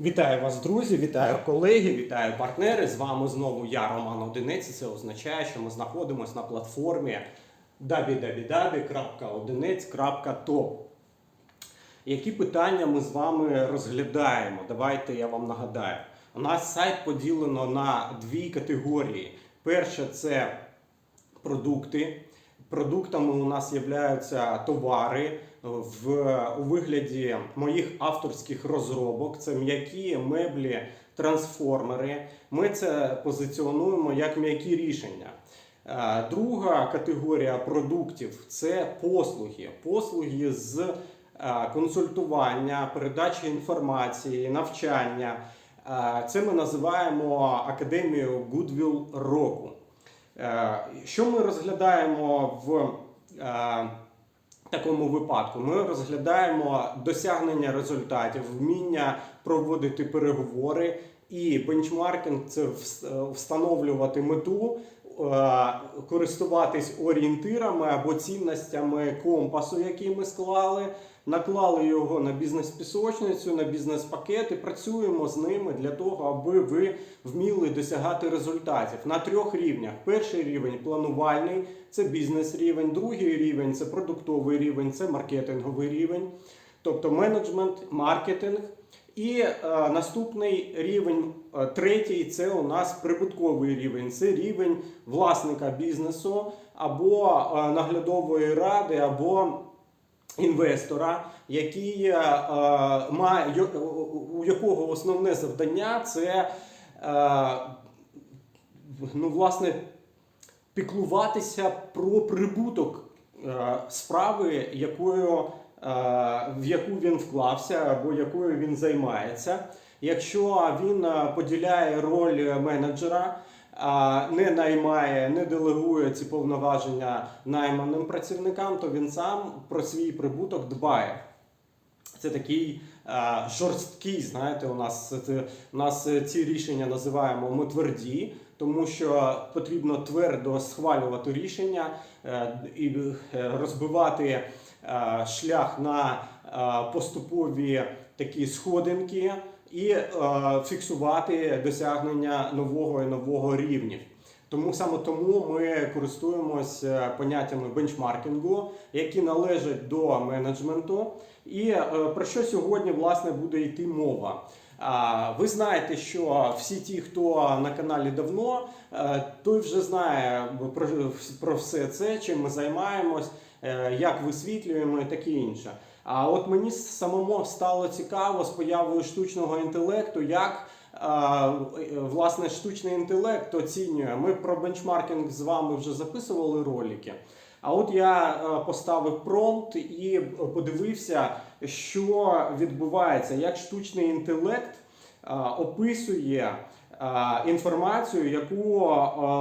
Вітаю вас, друзі, вітаю колеги, вітаю партнери. З вами знову я, Роман Одиниць. і Це означає, що ми знаходимося на платформі www.одиниць.top. Які питання ми з вами розглядаємо? Давайте я вам нагадаю. У нас сайт поділено на дві категорії. Перша це продукти. Продуктами у нас являються товари в, у вигляді моїх авторських розробок. Це м'які меблі, трансформери. Ми це позиціонуємо як м'які рішення. Е, Друга категорія продуктів це послуги. Послуги з е, консультування, передачі інформації, навчання. Е, Це ми називаємо академією Goodwill року. Е, Що ми розглядаємо в е, такому випадку? Ми розглядаємо досягнення результатів, вміння проводити переговори і бенчмаркінг це встановлювати мету, е, користуватись орієнтирами або цінностями компасу, який ми склали. Наклали його на бізнес-пісочницю, на бізнес-пакет і працюємо з ними для того, аби ви вміли досягати результатів на трьох рівнях. Перший рівень планувальний це бізнес-рівень, другий рівень це продуктовий рівень, це маркетинговий рівень, тобто менеджмент, маркетинг. І е, наступний рівень, е, третій, це у нас прибутковий рівень. Це рівень власника бізнесу або е, наглядової ради, або інвестора, який е, е, має у якого основне завдання це е, ну, власне піклуватися про прибуток е, справи, якою, е, в яку він вклався або якою він займається. Якщо він е, поділяє роль менеджера, не наймає, не делегує ці повноваження найманим працівникам, то він сам про свій прибуток дбає. Це такий е, жорсткий, знаєте, у нас, це, у нас ці рішення називаємо ми тверді, тому що потрібно твердо схвалювати рішення е, і е, розбивати е, шлях на е, поступові такі сходинки і е, фіксувати досягнення нового і нового рівнів. Тому саме тому ми користуємося поняттями бенчмаркінгу, які належать до менеджменту. І е, про що сьогодні власне буде йти мова? Ви знаєте, що всі ті, хто на каналі давно, е, той вже знає про, все це, чим ми займаємось, е, як висвітлюємо і таке інше. А от мені самому стало цікаво з появою штучного інтелекту, як власне штучний інтелект оцінює. Ми про бенчмаркінг з вами вже записували ролики. А от я е, поставив промпт і подивився, що відбувається, як штучний інтелект е, описує е, інформацію, яку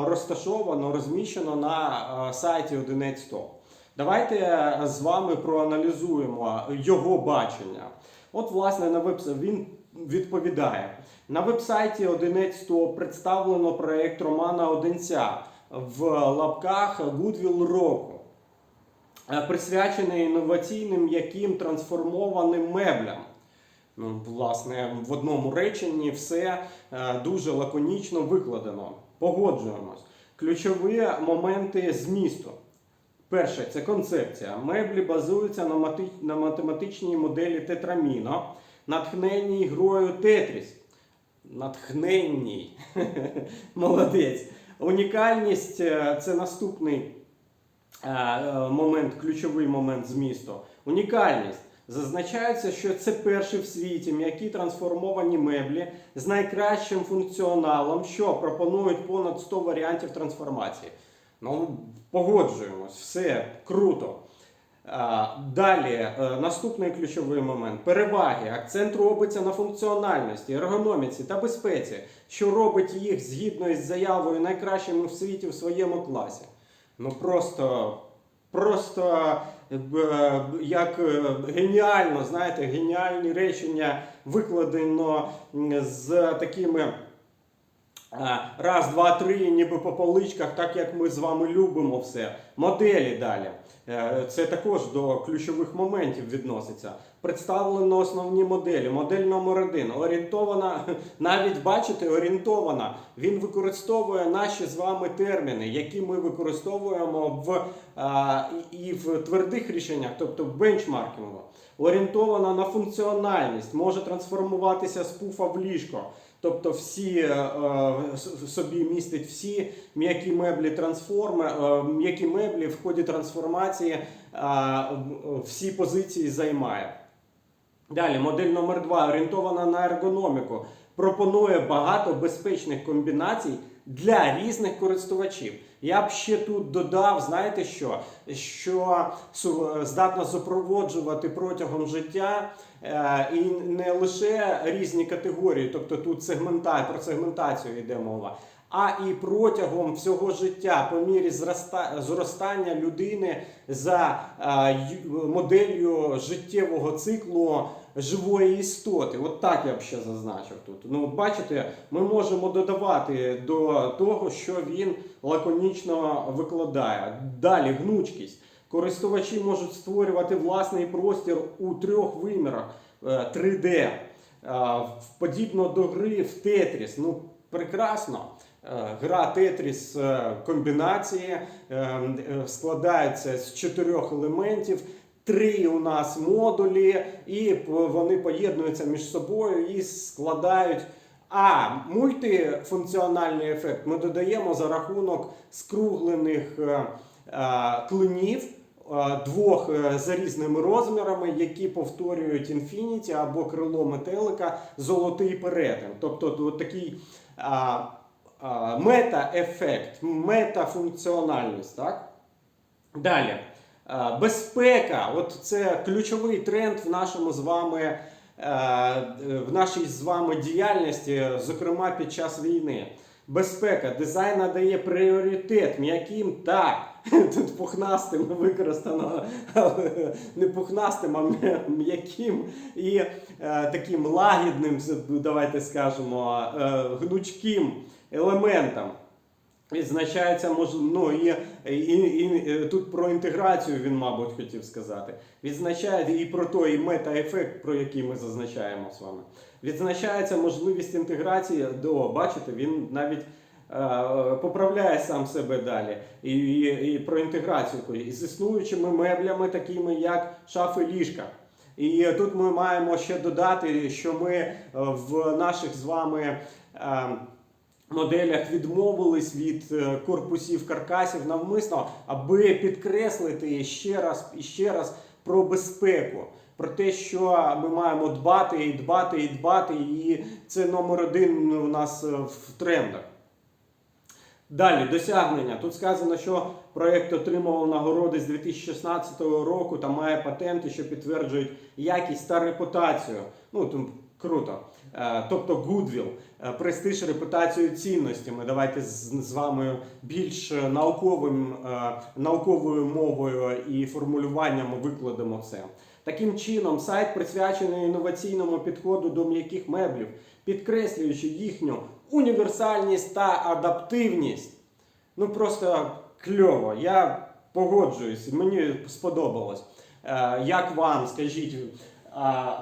розташовано, розміщено на сайті Одинець ТОП. Давайте е, з вами проаналізуємо його бачення. От, власне, на веб він відповідає. На вебсайті Одинець ТОП представлено проєкт Романа Одинця в лапках Goodwill року, е, присвячений інноваційним м'яким трансформованим меблям. Ну, власне, в одному реченні все е, дуже лаконічно викладено. Погоджуємось. Ключові моменти змісту. Перше це концепція. Меблі базуються на, математичній моделі Тетраміно, натхненній грою Тетріс. Натхненній. Молодець. Унікальність е, це наступний е, момент, ключовий момент змісту. Унікальність. Зазначається, що це перші в світі м'які трансформовані меблі з найкращим функціоналом, що пропонують понад 100 варіантів трансформації. Ну, погоджуємось, все круто. Далі, е, наступний ключовий момент переваги. Акцент робиться на функціональності, ергономіці та безпеці, що робить їх згідно із заявою найкращими в світі в своєму класі. Ну просто, просто е, як е, геніально, знаєте, геніальні речення викладено з такими Раз, два, три, ніби по поличках, так як ми з вами любимо все. Моделі далі. Е, Це також до ключових моментів відноситься. Представлено основні моделі. Модель номер один орієнтована, навіть бачите, орієнтована. Він використовує наші з вами терміни, які ми використовуємо в а, і в твердих рішеннях, тобто в бенчмаркінгу. Орієнтована на функціональність, може трансформуватися з пуфа в ліжко. Тобто всі е, е, собі містить всі м'які меблі трансформи, е, м'які меблі в ході трансформації всі позиції займає. Далі, модель номер 2 орієнтована на ергономіку. Пропонує багато безпечних комбінацій для різних користувачів. Я б ще тут додав, знаєте що? Що здатна супроводжувати протягом життя е, і не лише різні категорії, тобто тут сегмента, про сегментацію йде мова, а і протягом всього життя, по мірі зроста, зростання людини за е, моделлю життєвого циклу живої істоти. От так я б ще зазначив тут. Ну, бачите, ми можемо додавати до того, що він лаконічно викладає. Далі гнучкість. Користувачі можуть створювати власний простір у трьох вимірах е, 3D. Е, Подібно до гри в Тетріс. Ну, прекрасно. Е, Гра Тетріс е, комбінації е, е, складається з чотирьох елементів. Три у нас модулі, і вони поєднуються між собою і складають. А мультифункціональний ефект ми додаємо за рахунок скруглених е, е, клинів, е, двох за різними розмірами, які повторюють інфініті або крило метелика золотий перетин. Тобто такий мета-ефект, метафункціональність. Так? Далі. Е, Безпека, от це ключовий тренд в нашому з вами е, в нашій з вами діяльності, зокрема під час війни. Безпека, дизайн надає пріоритет м'яким та тут пухнастим використано але не пухнастим, а м'яким і е, таким лагідним, давайте скажемо, гнучким елементом. Відзначається мож... ну, і, і, і, і тут про інтеграцію він, мабуть, хотів сказати. Відзначає і про той мета-ефект, про який ми зазначаємо з вами. Відзначається можливість інтеграції до, бачите, він навіть е, поправляє сам себе далі. І, і, і про інтеграцію з існуючими меблями, такими як шафи ліжка. І тут ми маємо ще додати, що ми е, в наших з вами. е, моделях відмовились від е, корпусів каркасів навмисно, аби підкреслити ще раз і ще раз про безпеку. Про те, що ми маємо дбати і дбати і дбати, і це номер один у нас е, в трендах. Далі досягнення. Тут сказано, що проєкт отримував нагороди з 2016 року та має патенти, що підтверджують якість та репутацію. Ну круто. Е, Тобто Goodwill, е, престиж, репутацію цінностями. Давайте з, вами більш науковим, е, науковою мовою і формулюваннями викладемо це. Таким чином, сайт присвячений інноваційному підходу до м'яких меблів, підкреслюючи їхню універсальність та адаптивність. Ну просто кльово. Я погоджуюсь, мені сподобалось. Як вам, скажіть? А,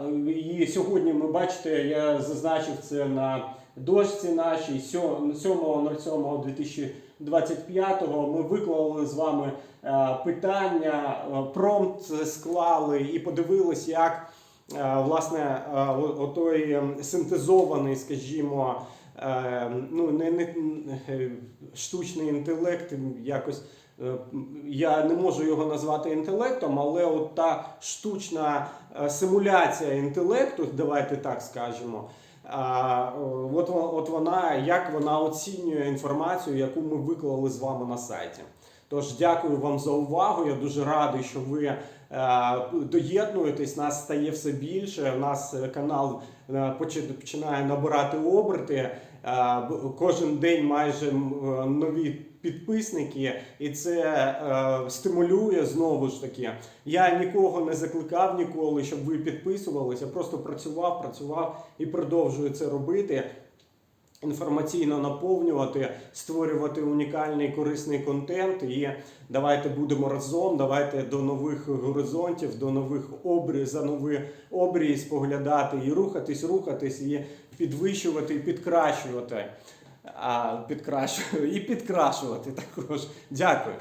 і сьогодні ми бачите, я зазначив це на дошці нашій 7.07.2025. Ми виклали з вами е, питання, е, промпт склали і подивились, як е, власне отой ем, синтезований, скажімо, ну не, не штучний інтелект якось. Е, Я не можу його назвати інтелектом, але от та штучна е, симуляція інтелекту, давайте так скажемо. а, От, от вона, як вона оцінює інформацію, яку ми виклали з вами на сайті. Тож дякую вам за увагу. Я дуже радий, що ви доєднуєтесь. Нас стає все більше. У нас е, канал е, починає набирати оберти. Е, Кожен день майже е, нові підписники, і це е, стимулює знову ж таки. Я нікого не закликав ніколи, щоб ви підписувалися. Просто працював, працював і продовжую це робити. Інформаційно наповнювати, створювати унікальний корисний контент. І давайте будемо разом. Давайте до нових горизонтів, до нових обрій, за нові обрії споглядати і рухатись, рухатись, і підвищувати, і підкращувати. А, підкращувати і підкрашувати також. Дякую.